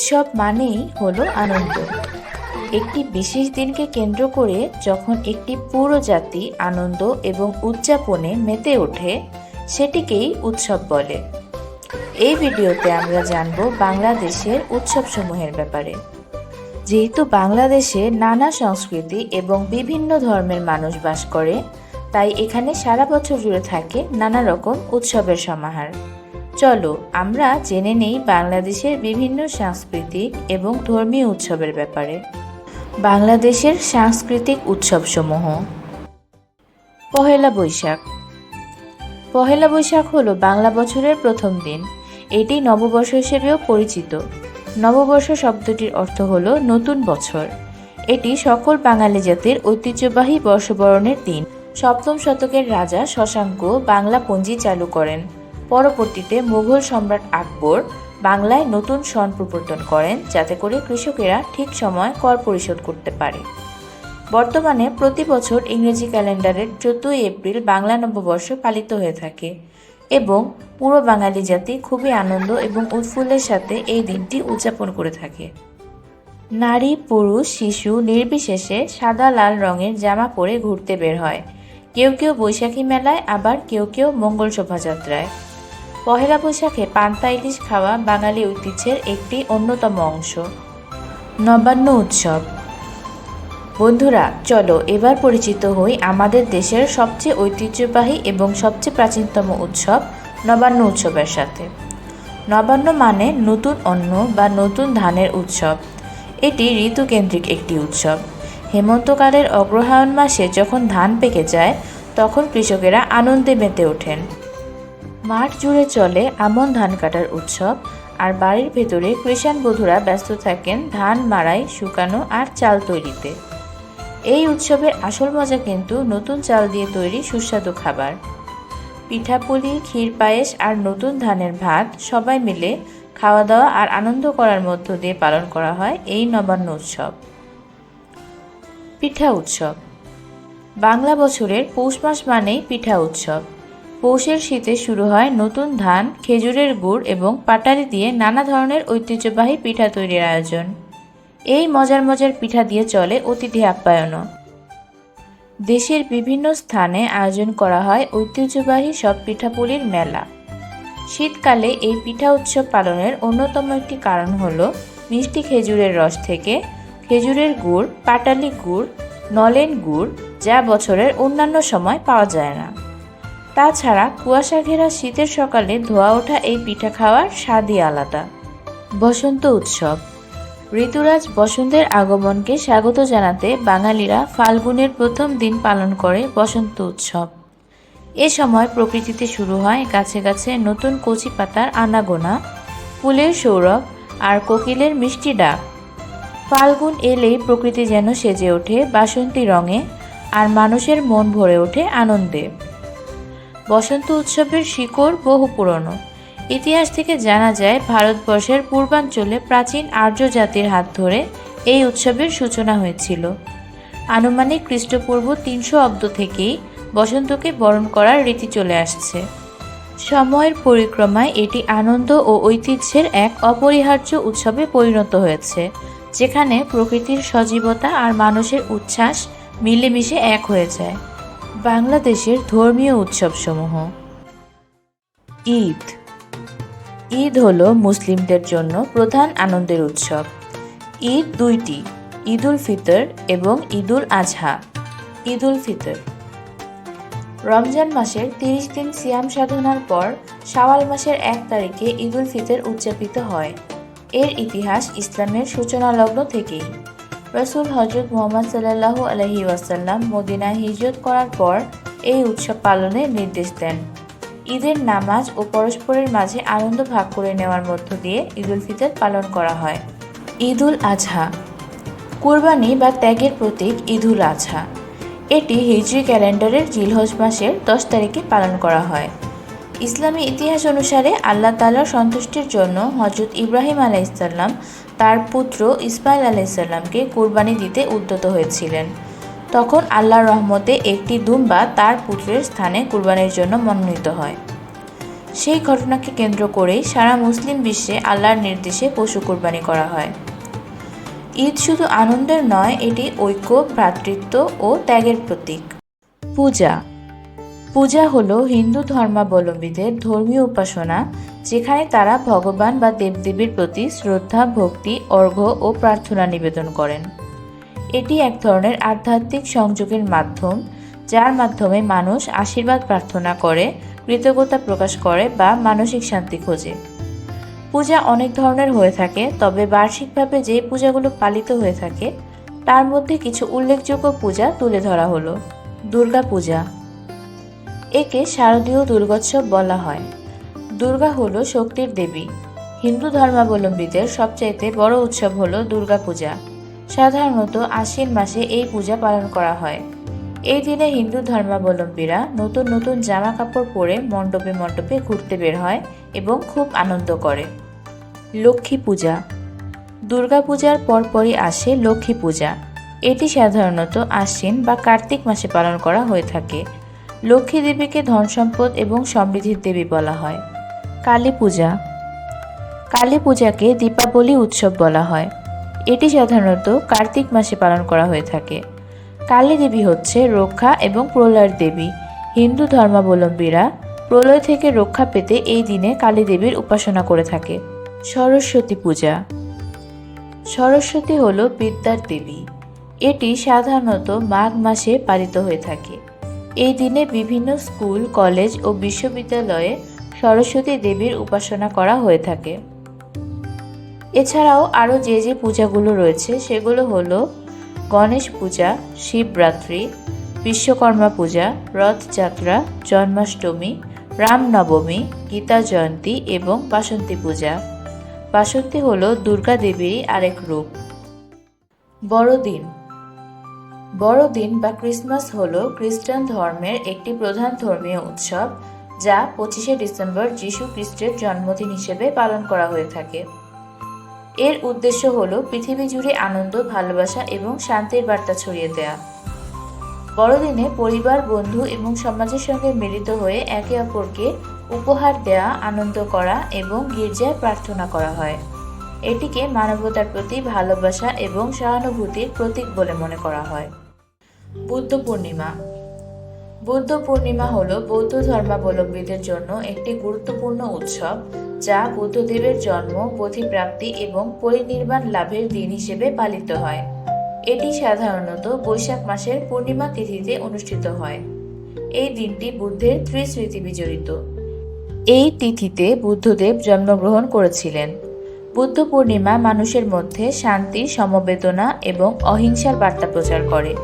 উৎসব মানেই হলো আনন্দ। একটি বিশেষ দিনকে কেন্দ্র করে যখন একটি পুরো জাতি আনন্দ এবং উদযাপনে মেতে ওঠে, সেটিকেই উৎসব বলে। এই ভিডিওতে আমরা জানব বাংলাদেশের উৎসবসমূহের ব্যাপারে। যেহেতু বাংলাদেশে নানা সংস্কৃতি এবং বিভিন্ন ধর্মের মানুষ বাস করে, তাই এখানে সারা বছর জুড়ে থাকে নানা রকম উৎসবের সমাহার। চলো, আমরা জেনে নেই বাংলাদেশের বিভিন্ন সাংস্কৃতিক এবং ধর্মীয় উৎসবের ব্যাপারে। বাংলাদেশের সাংস্কৃতিক উৎসবসমূহ। পহেলা বৈশাখ। পহেলা বৈশাখ হলো বাংলা বছরের প্রথম দিন। এটি নববর্ষ হিসেবেও পরিচিত। নববর্ষ শব্দটির অর্থ হল নতুন বছর। এটি সকল বাঙালি জাতির ঐতিহ্যবাহী বর্ষবরণের দিন। সপ্তম শতকের রাজা শশাঙ্ক বাংলা পঞ্জি চালু করেন। পরবর্তীতে মুঘল সম্রাট আকবর বাংলায় নতুন সন প্রবর্তন করেন, যাতে করে কৃষকেরা ঠিক সময় কর পরিশোধ করতে পারে। বর্তমানে প্রতি বছর ইংরেজি ক্যালেন্ডারের চোদ্দই এপ্রিল বাংলা নববর্ষ পালিত হয়ে থাকে এবং পুরো বাঙালি জাতি খুবই আনন্দ এবং উৎফুল্লের সাথে এই দিনটি উদযাপন করে থাকে। নারী, পুরুষ, শিশু নির্বিশেষে সাদা লাল রঙের জামা পরে ঘুরতে বের হয়। কেউ কেউ বৈশাখী মেলায়, আবার কেউ কেউ মঙ্গল শোভাযাত্রায়। পহেলা বৈশাখে পান্তা ইলিশ খাওয়া বাঙালি ঐতিহ্যের একটি অন্যতম অংশ। নবান্ন উৎসব। বন্ধুরা, চলো এবার পরিচিত হই আমাদের দেশের সবচেয়ে ঐতিহ্যবাহী এবং সবচেয়ে প্রাচীনতম উৎসব নবান্ন উৎসবের সাথে। নবান্ন মানে নতুন অন্ন বা নতুন ধানের উৎসব। এটি ঋতুকেন্দ্রিক একটি উৎসব। হেমন্তকালের অগ্রহায়ণ মাসে যখন ধান পেকে যায়, তখন কৃষকেরা আনন্দে মেতে ওঠেন। মাঠ জুড়ে চলে আমন ধান কাটার উৎসব, আর বাড়ির ভেতরে কৃষাণ বধূরা ব্যস্ত থাকেন ধান, মাড়াই, শুকানো আর চাল তৈরিতে। এই উৎসবের আসল মজা কিন্তু নতুন চাল দিয়ে তৈরি সুস্বাদু খাবার। পিঠাপুলি, ক্ষীর পায়েস আর নতুন ধানের ভাত সবাই মিলে খাওয়া দাওয়া আর আনন্দ করার মধ্য দিয়ে পালন করা হয় এই নবান্ন উৎসব। পিঠা উৎসব। বাংলা বছরের পৌষ মাস মানেই পিঠা উৎসব। পৌষের শীতে শুরু হয় নতুন ধান, খেজুরের গুড় এবং পাটালি দিয়ে নানা ধরনের ঐতিহ্যবাহী পিঠা তৈরির আয়োজন। এই মজার মজার পিঠা দিয়ে চলে অতিথি আপ্যায়নও। দেশের বিভিন্ন স্থানে আয়োজন করা হয় ঐতিহ্যবাহী সব পিঠাপুলির মেলা। শীতকালে এই পিঠা উৎসব পালনের অন্যতম একটি কারণ হল মিষ্টি খেজুরের রস থেকে খেজুরের গুড়, পাটালি গুড়, নলেন গুড় যা বছরের অন্যান্য সময় পাওয়া যায় না। তাছাড়া কুয়াশা ঘেরা শীতের সকালে ধোয়া ওঠা এই পিঠা খাওয়ার স্বাদই আলাদা। বসন্ত উৎসব। ঋতুরাজ বসন্তের আগমনকে স্বাগত জানাতে বাঙালিরা ফাল্গুনের প্রথম দিন পালন করে বসন্ত উৎসব। এ সময় প্রকৃতিতে শুরু হয় গাছে গাছে নতুন কচি পাতার আনাগোনা, ফুলের সৌরভ আর কোকিলের মিষ্টি ডাক। ফাল্গুন এলেই প্রকৃতি যেন সেজে ওঠে বাসন্তী রঙে আর মানুষের মন ভরে ওঠে আনন্দে। বসন্ত উৎসবের শিকড় বহু পুরনো। ইতিহাস থেকে জানা যায়, ভারতবর্ষের পূর্বাঞ্চলে প্রাচীন আর্য জাতির হাত ধরে এই উৎসবের সূচনা হয়েছিল। আনুমানিক খ্রিস্টপূর্ব তিনশো অব্দ থেকেই বসন্তকে বরণ করার রীতি চলে আসছে। সময়ের পরিক্রমায় এটি আনন্দ ও ঐতিহ্যের এক অপরিহার্য উৎসবে পরিণত হয়েছে, যেখানে প্রকৃতির সজীবতা আর মানুষের উচ্ছ্বাস মিলেমিশে এক হয়ে যায়। বাংলাদেশের ধর্মীয় উৎসবসমূহ। ঈদ। ঈদ হলো মুসলিমদের জন্য প্রধান আনন্দের উৎসব। ঈদ দুইটি ঈদ উল ফিতর এবং ঈদ উল আজহা। ঈদ উল ফিতর। রমজান মাসের তিরিশ দিন সিয়াম সাধনার পর শাওয়াল মাসের এক তারিখে ঈদ উল ফিতর উদযাপিত হয়। এর ইতিহাস ইসলামের সূচনা লগ্ন থেকেই। রসুল হজরত মোহাম্মদ সাল্লাহ আলহি ওয়াসাল্লাম মদিনায় হিজরত করার পর এই উৎসব পালনের নির্দেশ দেন। ঈদের নামাজ ও পরস্পরের মাঝে আনন্দ ভাগ করে নেওয়ার মধ্য দিয়ে ঈদ উল ফিতর পালন করা হয়। ঈদ উল আজহা। কুরবানি বা ত্যাগের প্রতীক ঈদ উল আজহা। এটি হিজরি ক্যালেন্ডারের জিলহজ মাসের দশ তারিখে পালন করা হয়। ইসলামী ইতিহাস অনুসারে আল্লাহ তালার সন্তুষ্টির জন্য হজরত ইব্রাহিম আলাইসাল্লাম তার পুত্র ইসমাইল আলাইসাল্লামকে কুরবানি দিতে উদ্যত হয়েছিলেন। তখন আল্লাহর রহমতে একটি দুম্বা তার পুত্রের স্থানে কুরবানির জন্য মনোনীত হয়। সেই ঘটনাকে কেন্দ্র করেই সারা মুসলিম বিশ্বে আল্লাহর নির্দেশে পশু কোরবানি করা হয়। ঈদ শুধু আনন্দের নয়, এটি ঐক্য, ভ্রাতৃত্ব ও ত্যাগের প্রতীক। পূজা পূজা হলো হিন্দু ধর্মাবলম্বীদের ধর্মীয় উপাসনা, যেখানে তারা ভগবান বা দেবদেবীর প্রতি শ্রদ্ধা, ভক্তি, অর্ঘ্য ও প্রার্থনা নিবেদন করেন। এটি এক ধরনের আধ্যাত্মিক সংযোগের মাধ্যম, যার মাধ্যমে মানুষ আশীর্বাদ প্রার্থনা করে, কৃতজ্ঞতা প্রকাশ করে বা মানসিক শান্তি খোঁজে। পূজা অনেক ধরনের হয়ে থাকে, তবে বার্ষিকভাবে যে পূজাগুলো পালিত হয়ে থাকে, তার মধ্যে কিছু উল্লেখযোগ্য পূজা তুলে ধরা হলো। দুর্গা পূজা একে শারদীয় দুর্গোৎসব বলা হয়। দুর্গা হল শক্তির দেবী। হিন্দু ধর্মাবলম্বীদের সবচাইতে বড় উৎসব হল দুর্গা পূজা। সাধারণত আশ্বিন মাসে এই পূজা পালন করা হয়। এই দিনে হিন্দু ধর্মাবলম্বীরা নতুন নতুন জামা কাপড় পরে মণ্ডপে মণ্ডপে ঘুরতে বের হয় এবং খুব আনন্দ করে। লক্ষ্মী পূজা। দুর্গা পূজার পরপরই আসে লক্ষ্মী পূজা। এটি সাধারণত আশ্বিন বা কার্তিক মাসে পালন করা হয়ে থাকে। লক্ষ্মী দেবীকে ধন সম্পদ এবং সমৃদ্ধির দেবী বলা হয়। কালী পূজা। কালী পূজাকে দীপাবলি উৎসব বলা হয়। এটি সাধারণত কার্তিক মাসে পালন করা হয়ে থাকে। কালী দেবী হচ্ছে রক্ষা এবং প্রলয়ের দেবী। হিন্দু ধর্মাবলম্বীরা প্রলয় থেকে রক্ষা পেতে এই দিনে কালী দেবীর উপাসনা করে থাকে। সরস্বতী পূজা। সরস্বতী হল বিদ্যার দেবী। এটি সাধারণত মাঘ মাসে পালিত হয়ে থাকে। এই দিনে বিভিন্ন স্কুল, কলেজ ও বিশ্ববিদ্যালয়ে সরস্বতী দেবীর উপাসনা করা হয়ে থাকে। এছাড়াও আরও যে যে পূজাগুলো রয়েছে, সেগুলো হলো গণেশ পূজা, শিবরাত্রি, বিশ্বকর্মা পূজা, রথযাত্রা, জন্মাষ্টমী, রামনবমী, গীতা জয়ন্তী এবং বাসন্তী পূজা। বাসন্তী হল দুর্গা দেবীরই আরেক রূপ। বড়দিন। বড়দিন বা ক্রিসমাস হল খ্রিস্টান ধর্মের একটি প্রধান ধর্মীয় উৎসব, যা পঁচিশে ডিসেম্বর যিশু খ্রিস্টের জন্মদিন হিসেবে পালন করা হয়ে থাকে। এর উদ্দেশ্য হল পৃথিবী জুড়ে আনন্দ, ভালোবাসা এবং শান্তির বার্তা ছড়িয়ে দেয়া। বড়দিনে পরিবার, বন্ধু এবং সমাজের সঙ্গে মিলিত হয়ে একে অপরকে উপহার দেয়া, আনন্দ করা এবং গির্জায় প্রার্থনা করা হয়। এটিকে মানবতার প্রতি ভালোবাসা এবং সহানুভূতির প্রতীক বলে মনে করা হয়। বুদ্ধ পূর্ণিমা। বুদ্ধ পূর্ণিমা হল বৌদ্ধ ধর্মাবলম্বীদের জন্য একটি গুরুত্বপূর্ণ উৎসব, যা বুদ্ধদেবের জন্ম বোধিপ্রাপ্তি এবং পরিনির্বাণ লাভের দিন হিসেবে পালিত হয়। এটি সাধারণত বৈশাখ মাসের পূর্ণিমা তিথিতে অনুষ্ঠিত হয়। এই দিনটি বুদ্ধের ত্রিস্মৃতি বিজড়িত। এই তিথিতে বুদ্ধদেব জন্মগ্রহণ করেছিলেন। বুদ্ধ পূর্ণিমা মানুষের মধ্যে শান্তি, সমবেদনা এবং অহিংসার বার্তা প্রচার করে।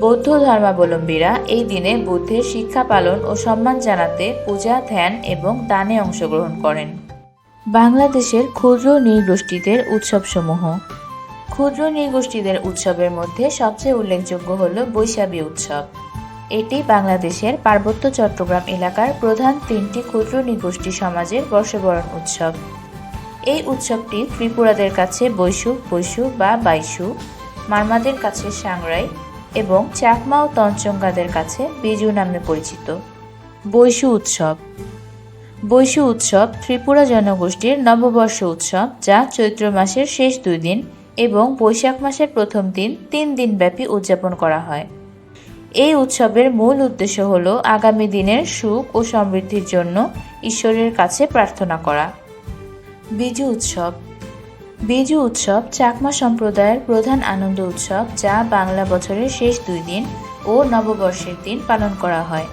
বৌদ্ধ ধর্মাবলম্বীরা এই দিনে বুদ্ধের শিক্ষা পালন ও সম্মান জানাতে পূজা, ধ্যান এবং দানে অংশগ্রহণ করেন। বাংলাদেশের ক্ষুদ্র নৃগোষ্ঠীদের উৎসবসমূহ। ক্ষুদ্র নৃগোষ্ঠীদের উৎসবের মধ্যে সবচেয়ে উল্লেখযোগ্য হল বৈশাখী উৎসব। এটি বাংলাদেশের পার্বত্য চট্টগ্রাম এলাকার প্রধান তিনটি ক্ষুদ্র নৃগোষ্ঠী সমাজের বর্ষবরণ উৎসব। এই উৎসবটি ত্রিপুরাদের কাছে বৈশু বৈশু বা বাইশু মারমাদের কাছে সাংরাই এবং চাকমা ও তঞ্চঙ্গাদের কাছে বিজু নামে পরিচিত। বৈশু উৎসব। বৈশু উৎসব ত্রিপুরা জনগোষ্ঠীর নববর্ষ উৎসব যা চৈত্র মাসের শেষ দুই দিন এবং বৈশাখ মাসের প্রথম দিন তিন দিনব্যাপী উদযাপন করা হয়। এই উৎসবের মূল উদ্দেশ্য হল আগামী দিনের সুখ ও সমৃদ্ধির জন্য ঈশ্বরের কাছে প্রার্থনা করা। বিজু উৎসব। বিজু উৎসব, চাকমা সম্প্রদায়ের প্রধান আনন্দ উৎসব, যা বাংলা বছরের শেষ দুই দিন ও নববর্ষের দিন পালন করা হয়।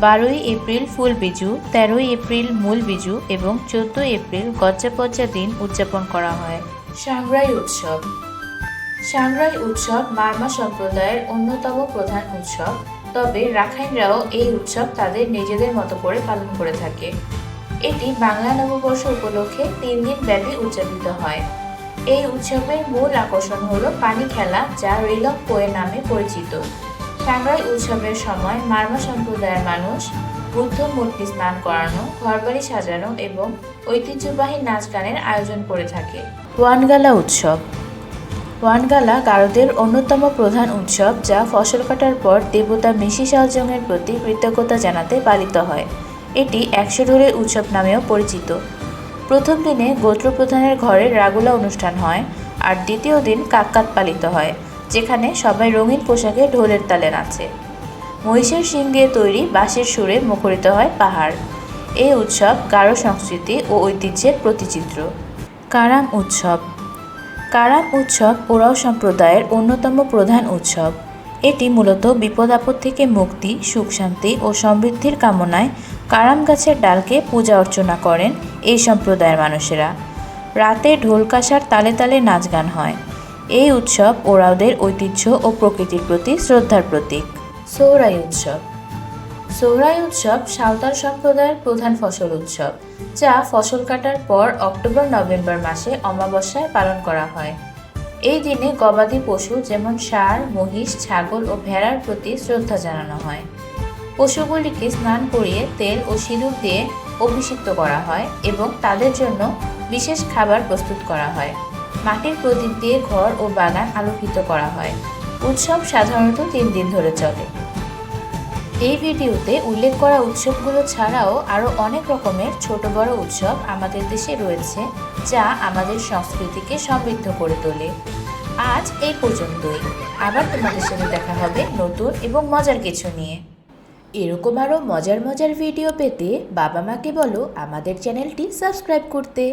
বারোই এপ্রিল ফুল বিজু, তেরোই এপ্রিল মূল বিজু এবং চোদ্দই এপ্রিল গজ্জাপজ্জা দিন উদযাপন করা হয়। সাংরাই উৎসব। সাংরাই উৎসব মারমা সম্প্রদায়ের অন্যতম প্রধান উৎসব, তবে রাখাইনরাও এই উৎসব তাদের নিজেদের মতো করে পালন করে থাকে। এটি বাংলা নববর্ষ উপলক্ষে তিন দিন ব্যাপী উদযাপিত হয়। এই উৎসবের মূল আকর্ষণ হলো পানি খেলা, যা রিলক পোয়ে নামে পরিচিত। সাংরাই উৎসবের সময় মারমা সম্প্রদায়ের মানুষ, বুদ্ধ মূর্তি স্নান করানো, ঘরবাড়ি সাজানো এবং ঐতিহ্যবাহী নাচ গানের আয়োজন করে থাকে। ওয়ানগালা উৎসব। ওয়ানগালা গারোদের অন্যতম প্রধান উৎসব, যা ফসল কাটার পর দেবতা মিশি সালজংয়ের প্রতি কৃতজ্ঞতা জানাতে পালিত হয়। এটি একশো ঢোলের উৎসব নামেও পরিচিত। প্রথম দিনে গোত্রপ্রধানের ঘরে রাগুলা অনুষ্ঠান হয় আর দ্বিতীয় দিন কাক্কাত পালিত হয়, যেখানে সবাই রঙিন পোশাকে ঢোলের তালে নাচে। মহিষের শিং দিয়ে তৈরি বাঁশের সুরে মুখরিত হয় পাহাড়। এই উৎসব গারো সংস্কৃতি ও ঐতিহ্যের প্রতিচিত্র। কারাম উৎসব। কারাম উৎসব ওরাও সম্প্রদায়ের অন্যতম প্রধান উৎসব। এটি মূলত বিপদ আপদ থেকে মুক্তি, সুখ শান্তি ও সমৃদ্ধির কামনায় কারাম গাছের ডালকে পূজা অর্চনা করেন এই সম্প্রদায়ের মানুষেরা। রাতে ঢোল কাঁসার তালে তালে নাচ গান হয়। এই উৎসব ওরাওদের ঐতিহ্য ও প্রকৃতির প্রতি শ্রদ্ধার প্রতীক। সৌরাই উৎসব। সৌরাই উৎসব সাঁওতাল সম্প্রদায়ের প্রধান ফসল উৎসব, যা ফসল কাটার পর অক্টোবর, নভেম্বর মাসে অমাবস্যায় পালন করা হয়। এই দিনে গবাদি পশু যেমন ষাঁড়, মহিষ, ছাগল ও ভেড়ার প্রতি শ্রদ্ধা জানানো হয়। পশুগুলিকে স্নান করিয়ে তেল ও সিঁদুর দিয়ে অভিষিক্ত করা হয় এবং তাদের জন্য বিশেষ খাবার প্রস্তুত করা হয়। মাটির প্রদীপ দিয়ে ঘর ও বাগান আলোকিত করা হয়। উৎসব সাধারণত তিন দিন ধরে চলে। এই ভিডিওতে উল্লেখ করা উৎসবগুলো ছাড়াও আরও অনেক রকমের ছোট বড় উৎসব আমাদের দেশে রয়েছে, যা আমাদের সংস্কৃতিকে সমৃদ্ধ করে তোলে। আজ এই পর্যন্তই। আবার তোমাদের সাথে দেখা হবে নতুন এবং মজার কিছু নিয়ে। এরকম আরও মজার মজার ভিডিও পেতে বাবা মাকে বলো আমাদের চ্যানেলটি সাবস্ক্রাইব করতে।